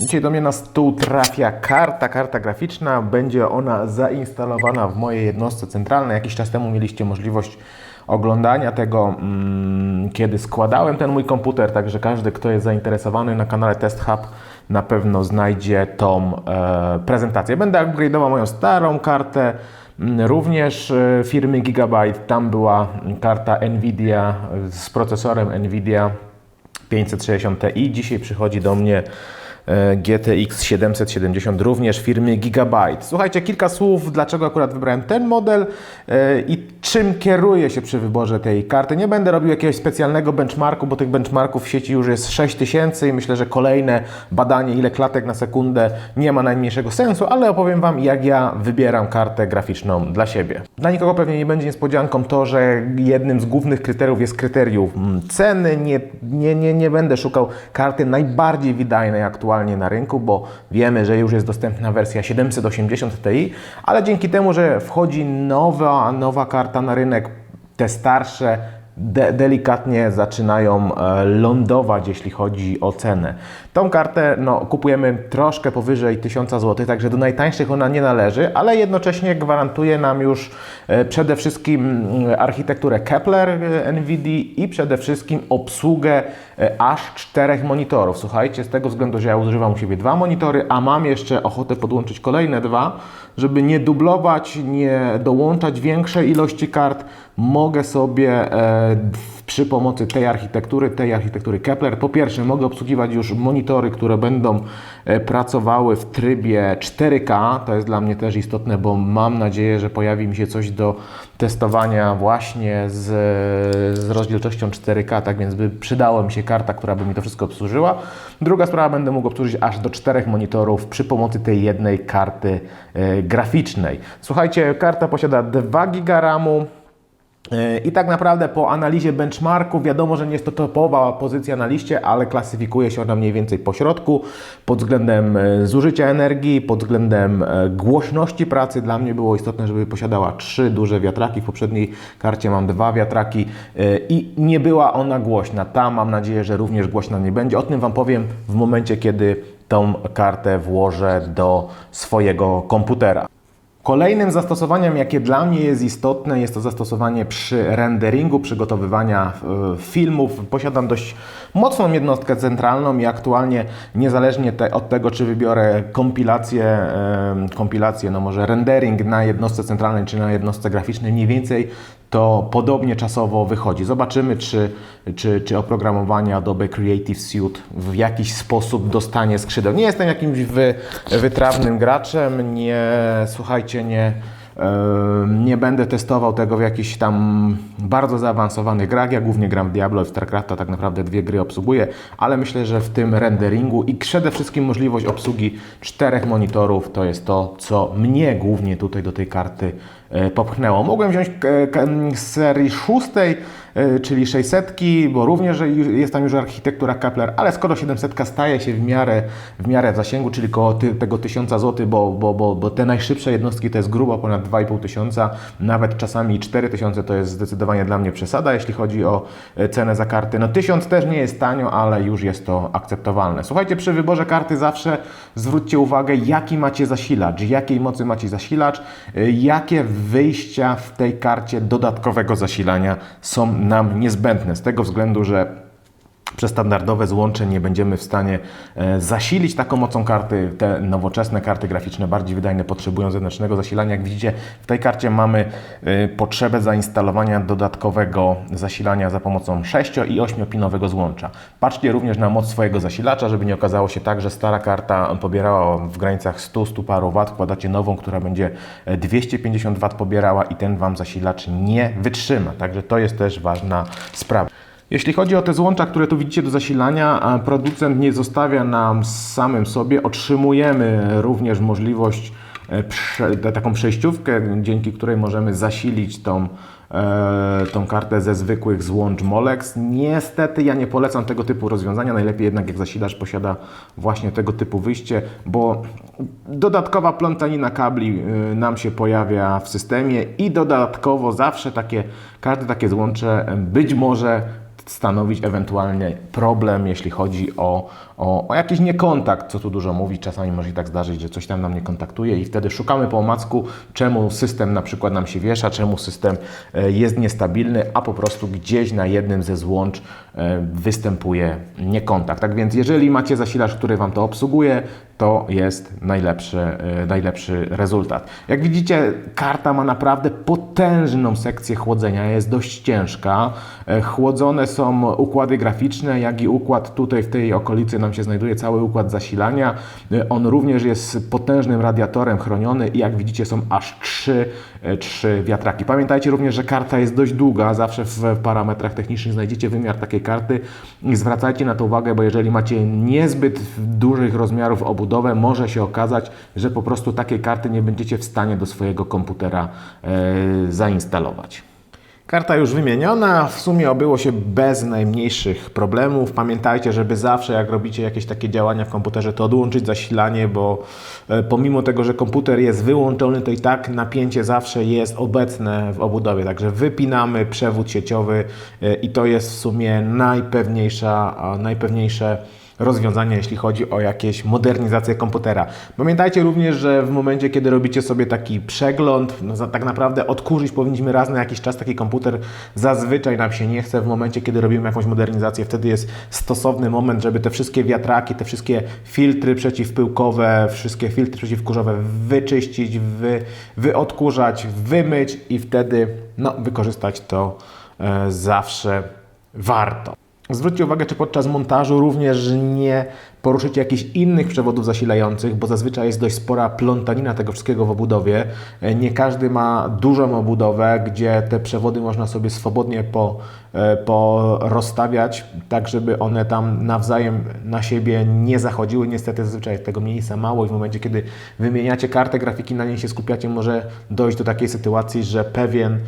Dzisiaj do mnie na stół trafia karta, karta graficzna. Będzie ona zainstalowana w mojej jednostce centralnej. Jakiś czas temu mieliście możliwość oglądania tego, mm, kiedy składałem ten mój komputer, także każdy, kto jest zainteresowany na kanale Test Hub na pewno znajdzie tą e, prezentację. Będę upgrade'ował moją starą kartę, również e, firmy Gigabyte. Tam była karta Nvidia z procesorem Nvidia 560 Ti. Dzisiaj przychodzi do mnie e, GTX 770 również firmy Gigabyte. Słuchajcie, kilka słów, dlaczego akurat wybrałem ten model e, i czym kieruję się przy wyborze tej karty. Nie będę robił jakiegoś specjalnego benchmarku, bo tych benchmarków w sieci już jest 6000 i myślę, że kolejne badanie, ile klatek na sekundę nie ma najmniejszego sensu, ale opowiem Wam, jak ja wybieram kartę graficzną dla siebie. Dla nikogo pewnie nie będzie niespodzianką to, że jednym z głównych kryteriów jest kryterium mm, ceny. Nie, nie, nie, nie będę szukał karty najbardziej wydajnej aktualnie na rynku, bo wiemy, że już jest dostępna wersja 780 Ti, ale dzięki temu, że wchodzi nowa, nowa karta na rynek, te starsze de delikatnie zaczynają e, lądować, jeśli chodzi o cenę. Tą kartę no, kupujemy troszkę powyżej 1000 zł, także do najtańszych ona nie należy, ale jednocześnie gwarantuje nam już e, przede wszystkim mm, architekturę Kepler e, NVIDIA i przede wszystkim obsługę aż czterech monitorów. Słuchajcie, z tego względu, że ja używam u siebie dwa monitory, a mam jeszcze ochotę podłączyć kolejne dwa, żeby nie dublować, nie dołączać większej ilości kart, mogę sobie e, w- przy pomocy tej architektury, tej architektury Kepler, po pierwsze mogę obsługiwać już monitory, które będą e, pracowały w trybie 4K, to jest dla mnie też istotne, bo mam nadzieję, że pojawi mi się coś do testowania właśnie z, z rozdzielczością 4K, tak więc by przydała mi się karta, która by mi to wszystko obsłużyła. Druga sprawa, będę mógł obsłużyć aż do czterech monitorów przy pomocy tej jednej karty e, graficznej. Słuchajcie, karta posiada 2 GB RAMu, i tak naprawdę po analizie benchmarku wiadomo, że nie jest to topowa pozycja na liście, ale klasyfikuje się ona mniej więcej po środku pod względem e, zużycia energii, pod względem e, głośności pracy. Dla mnie było istotne, żeby posiadała trzy duże wiatraki. W poprzedniej karcie mam dwa wiatraki e, i nie była ona głośna. Ta mam nadzieję, że również głośna nie będzie. O tym Wam powiem w momencie, kiedy tą kartę włożę do swojego komputera. Kolejnym zastosowaniem, jakie dla mnie jest istotne, jest to zastosowanie przy renderingu, przygotowywania e, filmów. Posiadam dość mocną jednostkę centralną i aktualnie, niezależnie te, od tego, czy wybiorę kompilację, e, kompilację, no może rendering na jednostce centralnej, czy na jednostce graficznej, mniej więcej to podobnie czasowo wychodzi. Zobaczymy, czy, czy, czy oprogramowanie Adobe Creative Suite w jakiś sposób dostanie skrzydeł. Nie jestem jakimś wy, wytrawnym graczem, nie, słuchajcie, nie, e, nie będę testował tego w jakichś tam bardzo zaawansowanych grach. Ja głównie gram Diablo i StarCrafta, tak naprawdę dwie gry obsługuję, ale myślę, że w tym renderingu i przede wszystkim możliwość obsługi czterech monitorów to jest to, co mnie głównie tutaj do tej karty popchnęło. Mogłem wziąć e, z serii szóstej, e, czyli 600, bo również jest tam już architektura Kepler, ale skoro 700 staje się w miarę w miarę zasięgu, czyli koło tego 1000 zł, bo, bo, bo, bo te najszybsze jednostki to jest grubo ponad 2,5 tysiąca, nawet czasami 4000 to jest zdecydowanie dla mnie przesada, jeśli chodzi o e, cenę za karty. No 1000 też nie jest tanio, ale już jest to akceptowalne. Słuchajcie, przy wyborze karty zawsze zwróćcie uwagę, jaki macie zasilacz, jakiej mocy macie zasilacz, y, jakie wyjścia w tej karcie dodatkowego zasilania są nam niezbędne. Z tego względu, że przez standardowe złącze nie będziemy w stanie e, zasilić taką mocą karty. Te nowoczesne karty graficzne, bardziej wydajne, potrzebują zewnętrznego zasilania. Jak widzicie, w tej karcie mamy e, potrzebę zainstalowania dodatkowego zasilania za pomocą 6 i 8-pinowego złącza. Patrzcie również na moc swojego zasilacza, żeby nie okazało się tak, że stara karta pobierała w granicach 100-100 paru wat, wkładacie nową, która będzie e, 250 W pobierała i ten Wam zasilacz nie wytrzyma. Także to jest też ważna sprawa. Jeśli chodzi o te złącza, które tu widzicie do zasilania, producent nie zostawia nam samym sobie. Otrzymujemy również możliwość, e, taką przejściówkę, dzięki której możemy zasilić tą, e, tą kartę ze zwykłych złącz Molex. Niestety ja nie polecam tego typu rozwiązania. Najlepiej jednak jak zasilacz posiada właśnie tego typu wyjście, bo dodatkowa plątanina kabli y, nam się pojawia w systemie i dodatkowo zawsze takie karty, takie złącze być może stanowić ewentualnie problem, jeśli chodzi o, o, o jakiś niekontakt, co tu dużo mówić. Czasami może się tak zdarzyć, że coś tam nam nie kontaktuje i wtedy szukamy po omacku, czemu system na przykład nam się wiesza, czemu system e, jest niestabilny, a po prostu gdzieś na jednym ze złącz występuje niekontakt. Tak więc jeżeli macie zasilacz, który Wam to obsługuje, to jest najlepszy, e, najlepszy rezultat. Jak widzicie, karta ma naprawdę potężną sekcję chłodzenia, jest dość ciężka. E, Chłodzone są układy graficzne, jak i układ tutaj w tej okolicy nam się znajduje cały układ zasilania. E, On również jest potężnym radiatorem chroniony i jak widzicie są aż trzy, e, trzy wiatraki. Pamiętajcie również, że karta jest dość długa, zawsze w parametrach technicznych znajdziecie wymiar takiej karty i zwracajcie na to uwagę, bo jeżeli macie niezbyt dużych rozmiarów obudowę, może się okazać, że po prostu takiej karty nie będziecie w stanie do swojego komputera e, zainstalować. Karta już wymieniona, w sumie obyło się bez najmniejszych problemów. Pamiętajcie, żeby zawsze jak robicie jakieś takie działania w komputerze, to odłączyć zasilanie, bo e, pomimo tego, że komputer jest wyłączony, to i tak napięcie zawsze jest obecne w obudowie. Także wypinamy przewód sieciowy e, i to jest w sumie najpewniejsza, najpewniejsze rozwiązania, jeśli chodzi o jakieś modernizację komputera. Pamiętajcie również, że w momencie, kiedy robicie sobie taki przegląd, no tak naprawdę odkurzyć powinniśmy raz na jakiś czas taki komputer. Zazwyczaj nam się nie chce w momencie, kiedy robimy jakąś modernizację. Wtedy jest stosowny moment, żeby te wszystkie wiatraki, te wszystkie filtry przeciwpyłkowe, wszystkie filtry przeciwkurzowe wyczyścić, wy, wyodkurzać, wymyć i wtedy no, wykorzystać to e, zawsze warto. Zwróćcie uwagę, czy podczas montażu również nie poruszycie jakichś innych przewodów zasilających, bo zazwyczaj jest dość spora plątanina tego wszystkiego w obudowie. E, Nie każdy ma dużą obudowę, gdzie te przewody można sobie swobodnie po, e, porozstawiać, tak żeby one tam nawzajem na siebie nie zachodziły. Niestety zazwyczaj tego miejsca mało i w momencie, kiedy wymieniacie kartę grafiki, na niej się skupiacie, może dojść do takiej sytuacji, że pewien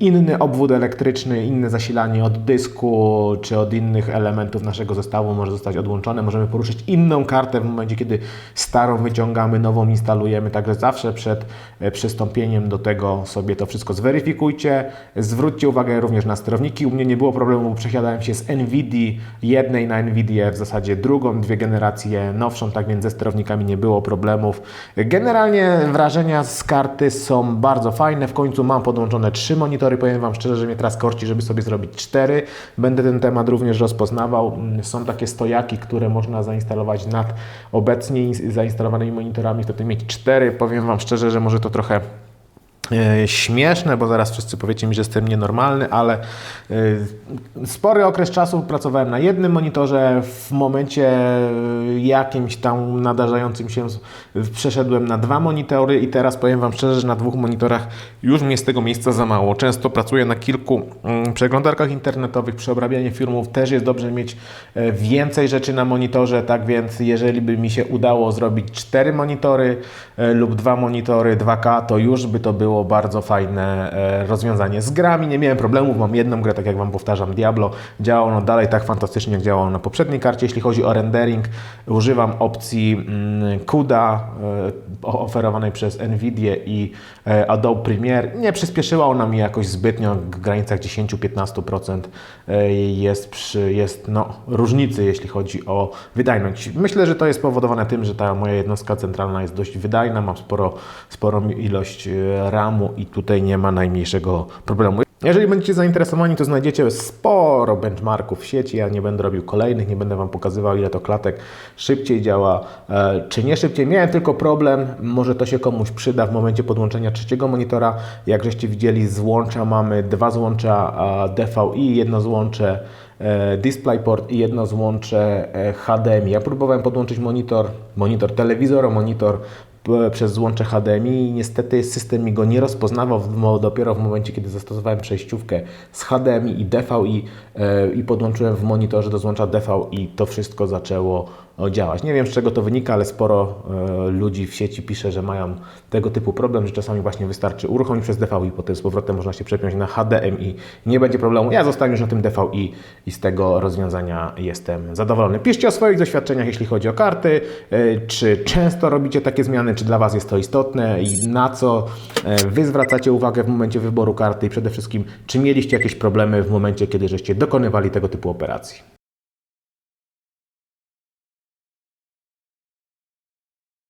inny obwód elektryczny, inne zasilanie od dysku czy od innych elementów naszego zestawu może zostać odłączone. Możemy poruszyć inną kartę w momencie, kiedy starą wyciągamy, nową instalujemy. Także zawsze przed e, przystąpieniem do tego sobie to wszystko zweryfikujcie. Zwróćcie uwagę również na sterowniki. U mnie nie było problemu, bo przesiadałem się z NVIDII jednej na NVIDIę w zasadzie drugą, dwie generacje nowszą, tak więc ze sterownikami nie było problemów. Generalnie wrażenia z karty są bardzo fajne. W końcu mam podłączone trzy monitory. Powiem Wam szczerze, że mnie teraz korci, żeby sobie zrobić cztery. Będę ten temat również rozpoznawał. Mm, Są takie stojaki, które można zainstalować nad obecnie ins- zainstalowanymi monitorami. Wtedy mieć cztery. Powiem Wam szczerze, że może to trochę śmieszne, bo zaraz wszyscy powiecie mi, że jestem nienormalny, ale e, spory okres czasu pracowałem na jednym monitorze. W momencie e, jakimś tam nadarzającym się z- przeszedłem na dwa monitory i teraz powiem Wam szczerze, że na dwóch monitorach już mi jest tego miejsca za mało. Często pracuję na kilku mm, przeglądarkach internetowych, przy obrabianiu filmów też jest dobrze mieć e, więcej rzeczy na monitorze, tak więc jeżeli by mi się udało zrobić cztery monitory e, lub dwa monitory 2K, to już by to było bardzo fajne e, rozwiązanie. Z grami nie miałem problemów, mam jedną grę, tak jak Wam powtarzam, Diablo. Działa ono dalej tak fantastycznie, jak działało na poprzedniej karcie. Jeśli chodzi o rendering, używam opcji mm, CUDA e, oferowanej przez NVIDIA i e, Adobe Premiere. Nie przyspieszyła ona mi jakoś zbytnio, w granicach 10-15% e, jest, przy, jest no, różnicy, jeśli chodzi o wydajność. Myślę, że to jest spowodowane tym, że ta moja jednostka centralna jest dość wydajna, mam sporo, sporą ilość e, RAMu i tutaj nie ma najmniejszego problemu. Jeżeli będziecie zainteresowani, to znajdziecie sporo benchmarków w sieci. Ja nie będę robił kolejnych, nie będę Wam pokazywał, ile to klatek szybciej działa, e, czy nie szybciej. Miałem tylko problem, może to się komuś przyda w momencie podłączenia trzeciego monitora. Jak żeście widzieli, złącza mamy dwa złącza DVI, jedno złącze e, DisplayPort i jedno złącze e, HDMI. Ja próbowałem podłączyć monitor, monitor telewizor, monitor przez złącze HDMI i niestety system mi go nie rozpoznawał w, dopiero w momencie, kiedy zastosowałem przejściówkę z HDMI i DVI e, i podłączyłem w monitorze do złącza DVI, to wszystko zaczęło działać. Nie wiem z czego to wynika, ale sporo e, ludzi w sieci pisze, że mają tego typu problem, że czasami właśnie wystarczy uruchomić przez DVI, potem z powrotem można się przepiąć na HDMI, nie będzie problemu. Ja zostałem już na tym DVI i z tego rozwiązania jestem zadowolony. Piszcie o swoich doświadczeniach, jeśli chodzi o karty, e, czy często robicie takie zmiany, czy dla Was jest to istotne i na co e, Wy zwracacie uwagę w momencie wyboru karty i przede wszystkim, czy mieliście jakieś problemy w momencie, kiedy żeście dokonywali tego typu operacji.